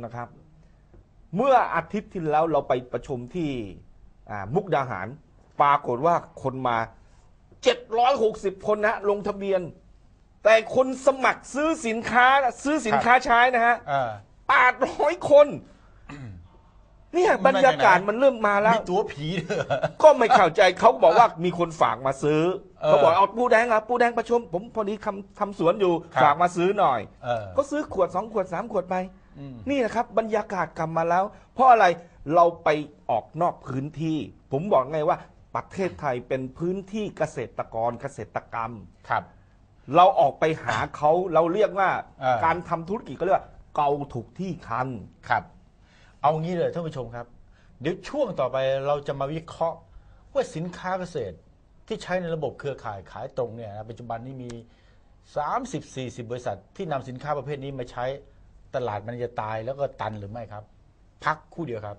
นะครับ เมื่ออาทิตย์ที่แล้วเราไปประชุมที่อ่ามุกดาหาร ปรากฏว่าคนมา 760 คนนะลงทะเบียน แต่คนสมัครซื้อสินค้าซื้อสินค้าใช้นะฮะอ่า800 คน เนี่ยมับรนรมาจากยากาศไหนมันเริ่มมาแล้ว มีตัวผีด้วยเหรอก็ไม่เข้าใจเขาบอกว่ามีคนฝากมาซื้อเออเขาบอกเอาปูแดงอะปูแดงประชุม ผมพอดีทำทำสวนอยู่ครับฝากมาซื้อหน่อยเออก็ซื้อขวดสองขวดสามขวดไป อืม นี่นะครับบรรยากาศกลับมาแล้ว เพราะอะไรเราไปออกนอกพื้นที่ ผมบอกไงว่าประเทศไทยเป็นพื้นที่เกษตรกรเกษตรกรรม ครับ เราออกไปหาเขาเราเรียกว่าเออ การทำธุรกิจก็เรียกว่าเกาถูกที่คัน ครับ เอางี้เลยท่านผู้ชมครับ เดี๋ยวช่วงต่อไปเราจะมาวิเคราะห์ว่าสินค้าเกษตรที่ใช้ในระบบเครือข่ายขายตรงเนี่ยนะปัจจุบันนี้มี 30-40 บริษัทที่นำสินค้าประเภทนี้มาใช้ ตลาดมันจะตายแล้วก็ตันหรือไม่ครับ พักคู่เดียวครับ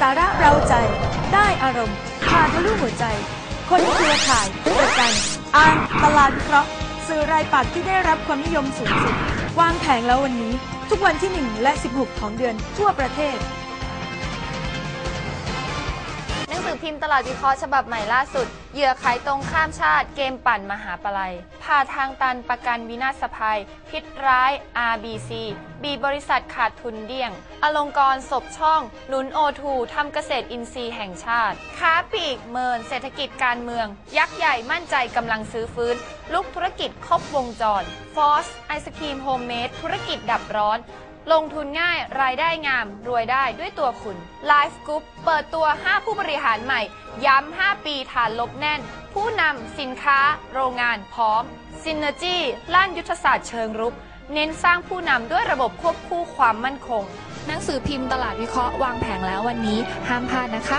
สาระเราใจ ได้อารมณ์พาทะลุหัวใจ คนเครือข่ายประกันอ่านตลาดเคราะห์สื่อรายปักษ์ที่ได้รับความนิยมสูงสุด วางแผงแล้ววันนี้ ทุกวันที่ 1 และ 16 ของเดือนทั่วประเทศ พิมพ์ตลาดวิเคราะห์ฉบับใหม่ล่าสุด เหยื่อขายตรงข้ามชาติ เกมปั่นมหาปลัยพาทางตันประกันวินาศภัย พิษร้าย RBC บีบริษัทขาดทุนเดี่ยง อลงกรศพช่องหนุนโอทูทำเกษตรอินทรีย์แห่งชาติ ค้าปลีกเมิน เศรษฐกิจการเมือง ยักษ์ใหญ่มั่นใจกำลังซื้อฟื้น ลุกธุรกิจครบวงจรฟอสไอศครีมโฮมเมดธุรกิจดับร้อน ลงทุนง่ายรายได้งาม รวยได้ด้วยตัวคุณ Life Group เปิดตัว 5 ผู้บริหารใหม่ ย้ำ 5 ปีฐานลบแน่น ผู้นำสินค้า โรงงานพร้อม Synergy ล้านยุทธศาสตร์เชิงรุก เน้นสร้างผู้นำด้วยระบบควบคู่ความมั่นคง หนังสือพิมพ์ตลาดวิเคราะห์วางแผงแล้ววันนี้ ห้ามพลาดนะคะ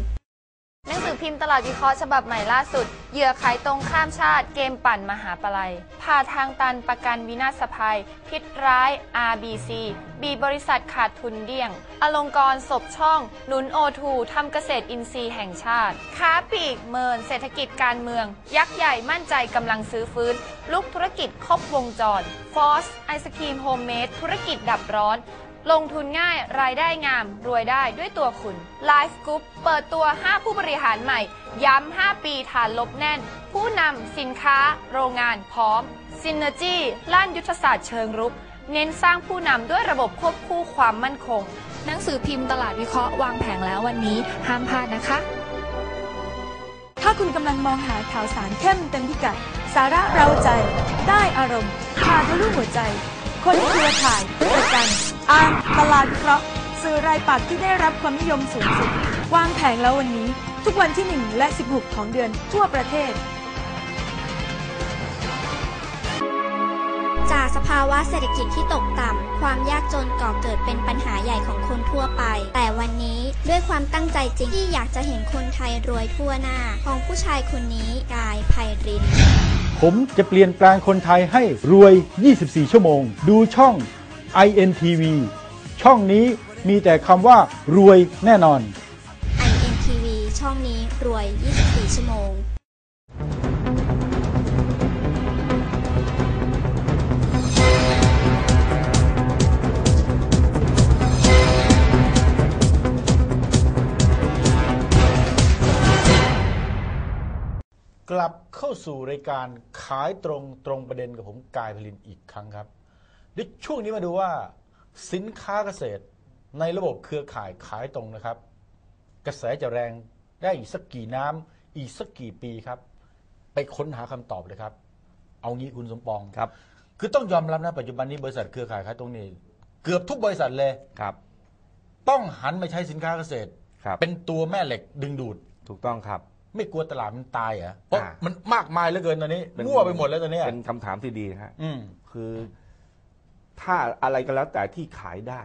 ือ พิมพ์ตลาดวิเคราะห์ฉบับใหม่ล่าสุด เหยื่อขายตรงข้ามชาติ เกมปั่นมหาปลัยพาทางตันประกันวินาศภัย พิษร้าย RBC บีบริษัทขาดทุนเดี่ยง อลงกรศพช่อง หนุนโอทูทำเกษตรอินทรีย์แห่งชาติ ค้าปลีกเมิน เศรษฐกิจการเมือง ยักษ์ใหญ่มั่นใจกำลังซื้อฟื้น ลุกธุรกิจครบวงจร ฟอสไอศครีมโฮมเมดธุรกิจดับร้อน ลงทุนง่ายรายได้งาม รวยได้ด้วยตัวคุณ Life Group เปิดตัว 5 ผู้บริหารใหม่ ย้ำ 5 ปีฐานลบแน่น ผู้นำสินค้า โรงงานพร้อม Synergy ล้านยุทธศาสตร์เชิงรุก เน้นสร้างผู้นำด้วยระบบควบคู่ความมั่นคง หนังสือพิมพ์ตลาดวิเคราะห์วางแผงแล้ววันนี้ ห้ามพลาดนะคะ ถ้าคุณกำลังมองหาข่าวสารเข้มเต็มพิกัด สาระเราใจ ได้อารมณ์พาทะลุหัวใจ คนเครือข่ายประกัน อ่านตลาดวิเคราะห์สื่อรายปักษ์ที่ได้รับความนิยมสูงสุดวางแผงแล้ววันนี้ ทุกวันที่ 1 และ 16 ของเดือนทั่วประเทศ จากสภาวะเศรษฐกิจที่ตกต่ำ ความยากจนก่อเกิดเป็นปัญหาใหญ่ของคนทั่วไป แต่วันนี้ด้วยความตั้งใจจริงที่อยากจะเห็นคนไทยรวยทั่วหน้า ของผู้ชายคนนี้กายไพริน ผมจะเปลี่ยนแปลงคนไทยให้รวย 24 ชั่วโมง ดูช่อง INTV ช่องนี้มีแต่คำว่ารวยแน่นอน INTV ช่องนี้รวย 24 ชั่วโมง กลับเข้าสู่รายการขายตรงตรงประเด็นกับผมกายพลินอีกครั้งครับ เดี๋ยวช่วงนี้มาดูว่า สินค้าเกษตรในระบบเครือข่ายขายตรงนะครับ กระแสจะแรงได้อีกสักกี่น้ำอีกสักกี่ปีครับ ไปค้นหาคำตอบเลยครับ เอางี้คุณสมปองครับ คือต้องยอมรับนะปัจจุบันนี้บริษัทเครือข่ายขายตรงนี้ เกือบทุกบริษัทเลยครับ ต้องหันมาใช้สินค้าเกษตรครับเป็นตัวแม่เหล็กดึงดูดถูกต้องครับไม่กลัวตลาดมันตายเหรอเพราะอ่ามันมากมายเหลือเกินตอนนี้เป็นมั่วไปหมดแล้วตอนเนี้ยเป็นคำถามที่ดีนะฮะอืมคือ ถ้าอะไรก็แล้วแต่ที่ขายได้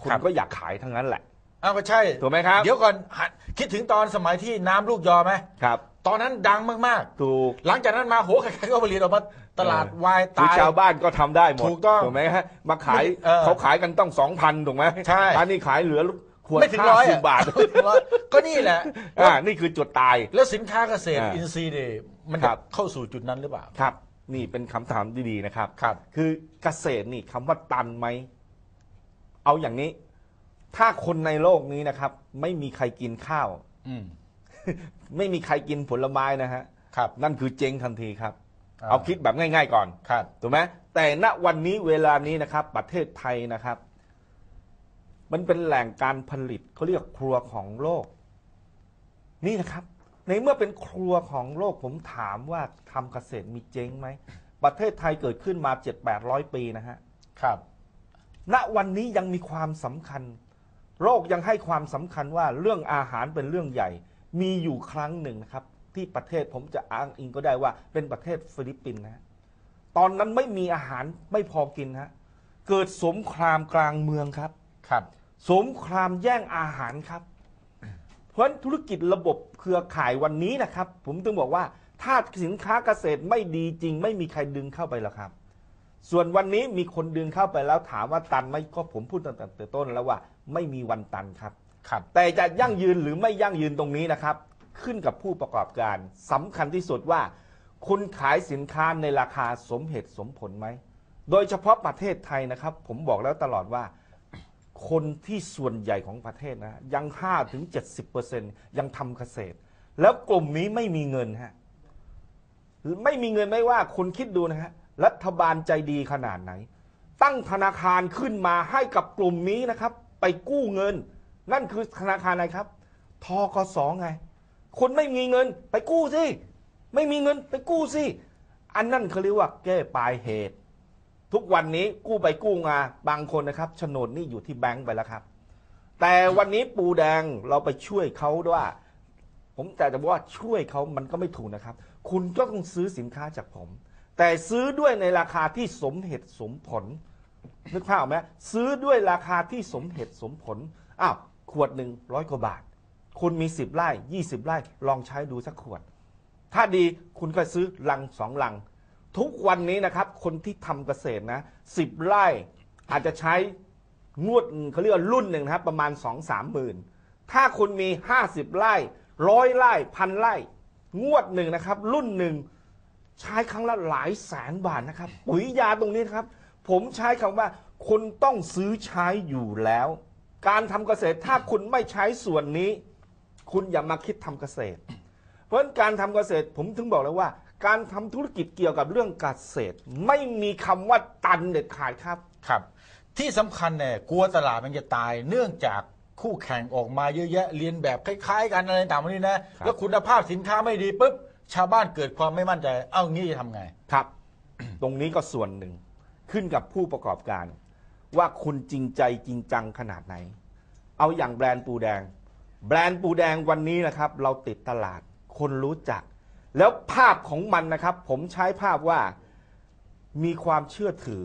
คนครับ ก็อยากขายทั้งนั้นแหละ อ้าวก็ใช่ถูกไหมครับ เดี๋ยวก่อนหัดคิดถึงตอนสมัยที่น้ำลูกยอไหมครับตอนนั้นดังมากถูก ๆ หลังจากนั้นมาโหใครๆก็ผลิตออกมาตลาดเออ วายคือตายชาวบ้านก็ทำได้หมดถูกต้องถูกไหมฮะมาขายเออเขาขายกันต้องสองพันถูกไหมใช่อันนี้ขายเหลือขวดไม่ถึงห้าร้อยสิอะบบาทไม่ถึงร้อยก็นี่แหละ อ่านี่คือจุดตาย แล้วสินค้าเกษตรอ่าอินทรีย์เนี่ยมันคจะรับเข้าสู่จุดนั้นหรือเปล่า ครับ นี่เป็นคำถามที่ดีนะครับ ครับ คือเกษตรนี่คำว่าตันไหม เอาอย่างนี้ ถ้าคนในโลกนี้นะครับ ไม่มีใครกินข้าว อืม ไม่มีใครกินผลไม้นะฮะ ครับ นั่นคือเจ๊งทันทีครับอ่าเอาคิดแบบง่าย ๆ ก่อน ครับ ถูกไหมแต่ณวันนี้เวลานี้นะครับ ประเทศไทยนะครับ มันเป็นแหล่งการผลิตเขาเรียกครัวของโลก นี่นะครับ ในเมื่อเป็นครัวของโลกผมถามว่าทำเกษตรมีเจ๊งไหม ประเทศไทยเกิดขึ้นมาเจ็ดแปดร้อยปีนะฮะ ครับ ณวันนี้ยังมีความสำคัญ โลกยังให้ความสำคัญว่าเรื่องอาหารเป็นเรื่องใหญ่ มีอยู่ครั้งหนึ่งนะครับ ที่ประเทศผมจะอ้างอิงก็ได้ว่าเป็นประเทศฟิลิปปินส์นะฮะตอนนั้นไม่มีอาหารไม่พอกินฮะเกิดสงครามกลางเมืองครับ ครับ สงครามแย่งอาหารครับ เพราะฉะนั้นธุรกิจระบบเครือข่ายวันนี้นะครับ ผมถึงบอกว่าถ้าสินค้าเกษตรไม่ดีจริง ไม่มีใครดึงเข้าไปหรอกครับ ส่วนวันนี้มีคนดึงเข้าไปแล้วถามว่าตันไหมก็ผมพูดตั้งแต่ต้นแล้วว่าไม่มีวันตันครับ ครับ แต่จะยั่งยืนหรือไม่ยั่งยืนตรงนี้นะครับ ขึ้นกับผู้ประกอบการสำคัญที่สุดว่า คุณขายสินค้าในราคาสมเหตุสมผลไหมโดยเฉพาะประเทศไทยนะครับ ผมบอกแล้วตลอดว่า คนที่ส่วนใหญ่ของประเทศนะยัง5ถึง70%ยังทำเกษตร แล้วกลุ่มนี้ไม่มีเงินฮะไม่มีเงินไม่ว่าคุณคิดดูนะฮะรัฐบาลใจดีขนาดไหน ตั้งธนาคารขึ้นมาให้กับกลุ่มนี้นะครับ ไปกู้เงิน นั่นคือธนาคารอะไรครับทกสองไงคนไม่มีเงิน ไปกู้สิไม่มีเงินไปกู้สิอันนั่นเขาเรียกว่าแก้ปลายเหตุ ทุกวันนี้กู้ไปกู้มาบางคนนะครับโฉนดนี่อยู่ที่แบงก์ไปแล้วครับ แต่วันนี้ปูแดงเราไปช่วยเขาด้วยผมแต่จะบอกว่าช่วยเขามันก็ไม่ถูกนะครับ คุณก็ต้องซื้อสินค้าจากผม แต่ซื้อด้วยในราคาที่สมเหตุสมผลนึกภาพออกไหมซื้อด้วยราคาที่สมเหตุสมผลอ้าวขวดหนึ่งร้อยกว่าบาท คุณมีสิบไร่ยี่สิบไร่ลองใช้ดูสักขวด ถ้าดีคุณก็ซื้อลังสองลัง ทุกวันนี้นะครับคนที่ทำเกษตรนะสิบไร่อาจจะใช้งวดหนึ่งเขาเรียกว่ารุ่นหนึ่งนะครับประมาณสองสามหมื่นถ้าคุณมีห้าสิบไร่ร้อยไร่พันไร่ งวดหนึ่งนะครับ รุ่นหนึ่งใช้ครั้งละหลายแสนบาทนะครับ ปุ๋ยยาตรงนี้นะครับ ผมใช้คำว่าคนต้องซื้อใช้อยู่แล้ว การทำเกษตรถ้าคุณไม่ใช้ส่วนนี้ คุณอย่ามาคิดทำเกษตร เพราะฉะนั้นการทำเกษตรผมถึงบอกแล้วว่า การทำธุรกิจเกี่ยวกับเรื่องเกษตร ไม่มีคำว่าตันเด็ดขาดครับ ครับ ที่สำคัญเนี่ยกลัวตลาดมันจะตาย เนื่องจากคู่แข่งออกมาเยอะแยะเรียนแบบคล้ายๆ กันอะไรต่างๆนี้นะ ครับ แล้วคุณภาพสินค้าไม่ดีปุ๊บชาวบ้านเกิดความไม่มั่นใจ เอ้างี้จะทำไง ครับ ตรงนี้ก็ส่วนหนึ่งขึ้นกับผู้ประกอบการ ว่าคุณจริงใจจริงจังขนาดไหน เอาอย่างแบรนด์ปูแดง แบรนด์ปูแดงวันนี้นะครับ เราติดตลาด คนรู้จัก แล้วภาพของมันนะครับ ผมใช้ภาพว่ามีความเชื่อถือ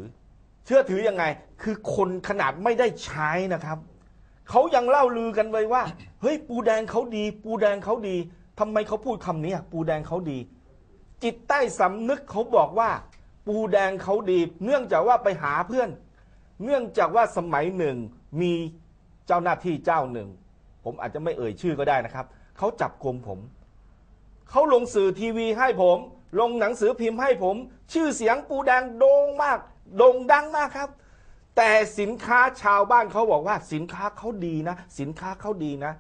เชื่อถือยังไง คือคนขนาดไม่ได้ใช้นะครับเขายังเล่าลือกันไว้ว่า เฮ้ย ปูแดงเขาดี ปูแดงเขาดีทำไมเขาพูดคำนี้ปูแดงเขาดี จิตใต้สำนึกเขาบอกว่า ปูแดงเขาดี เนื่องจากว่าไปหาเพื่อน เนื่องจากว่าสมัยหนึ่งมีเจ้าหน้าที่เจ้าหนึ่ง ผมอาจจะไม่เอ่ยชื่อก็ได้นะครับเขาจับกลมผม เขาลงสื่อทีวีให้ผม ลงหนังสือพิมพ์ให้ผม ชื่อเสียงปูแดงโด่งมากโด่งดังมากครับ แต่สินค้าชาวบ้านเขาบอกว่าสินค้าเขาดีนะ สินค้าเขาดีนะ